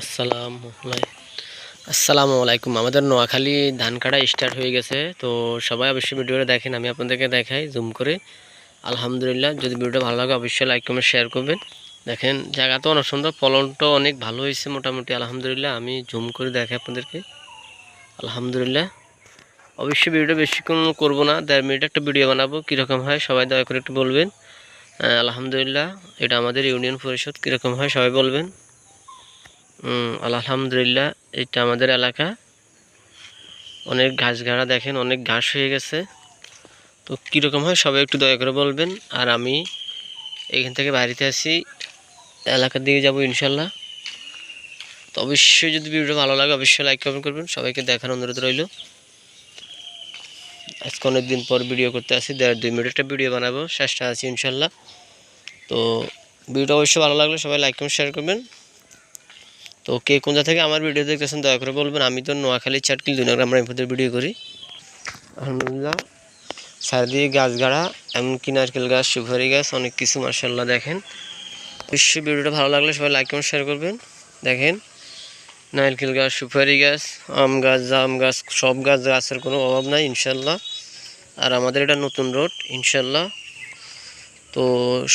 আসসালামু আসসালামু আলাইকুম। আমাদের নোয়াখালী ধান কাটা স্টার্ট হয়ে গেছে। তো সবাই অবশ্যই ভিডিওটা দেখেন, আমি আপনাদেরকে দেখাই জুম করে। আলহামদুলিল্লাহ, যদি ভিডিওটা ভালো লাগে অবশ্যই লাইক কমেন্ট শেয়ার করবেন। দেখেন, জায়গা তো অনেক সুন্দর ফলনটাও অনেক ভালো হয়েছে মোটামুটি, আলহামদুলিল্লাহ। আমি জুম করে দেখাই আপনাদেরকে। আলহামদুলিল্লাহ। অবশ্যই ভিডিওটা বেশিক্ষণ করব না, দেড় মিনিট একটা ভিডিও বানাবো, কীরকম হয় সবাই দয়া করে একটু বলবেন। আলহামদুলিল্লাহ, এটা আমাদের ইউনিয়ন পরিষদ, কীরকম হয় সবাই বলবেন। আলহামদুলিল্লাহ, এটা আমাদের এলাকা। অনেক ঘাস গাড়া দেখেন, অনেক ঘাস হয়ে গেছে। তো কীরকম হয় সবাই একটু দয়া করে বলবেন। আর আমি এখান থেকে বাড়িতে আসি এলাকার দিকে যাব ইনশাল্লাহ। তো অবশ্যই যদি ভিডিওটা ভালো লাগে, অবশ্যই লাইক কমেন্ট করবেন। সবাইকে দেখার অনুরোধ রইল। আজকে অনেক দিন পর ভিডিও করতে আসি, দেড় দুই মিনিট একটা ভিডিও বানাবো, চেষ্টা আছি ইনশাল্লাহ। তো ভিডিওটা অবশ্যই ভালো লাগলে সবাই লাইক কমেন্ট শেয়ার করবেন। তো কে কোন থেকে আমার ভিডিও দেখতেছেন, দয়া করে বলবেন। আমি তো নোয়াখালী চাটকিল দুই নগর আমরা এমপদের ভিডিও করি। আলহামদুলিল্লাহ। চারিদিকে গাছ গাড়া এমনকি নারকেল গাছ, সুপারি গাছ, অনেক কিছু মার্শাল্লাহ দেখেন। অবশ্যই ভিডিওটা ভালো লাগলে সবাই লাইক কমেন্ট শেয়ার করবেন। দেখেন, নারকেল গাছ, সুপারি গাছ, আম গাছ, জাম গাছ, সব গাছ, গাছের কোনো অভাব নাই ইনশাল্লাহ আর আমাদের এটা নতুন রোড ইনশাল্লাহ তো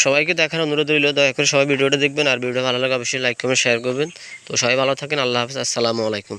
সবাইকে দেখার অনুরোধ রইল, দয়া করে সবাই ভিডিওটা দেখবেন, আর ভিডিওটা ভালো লাগে অবশ্যই লাইক কমেন্ট শেয়ার করবেন। তো সবাই ভালো থাকেন, আল্লাহ হাফিজ, আসসালামু আলাইকুম।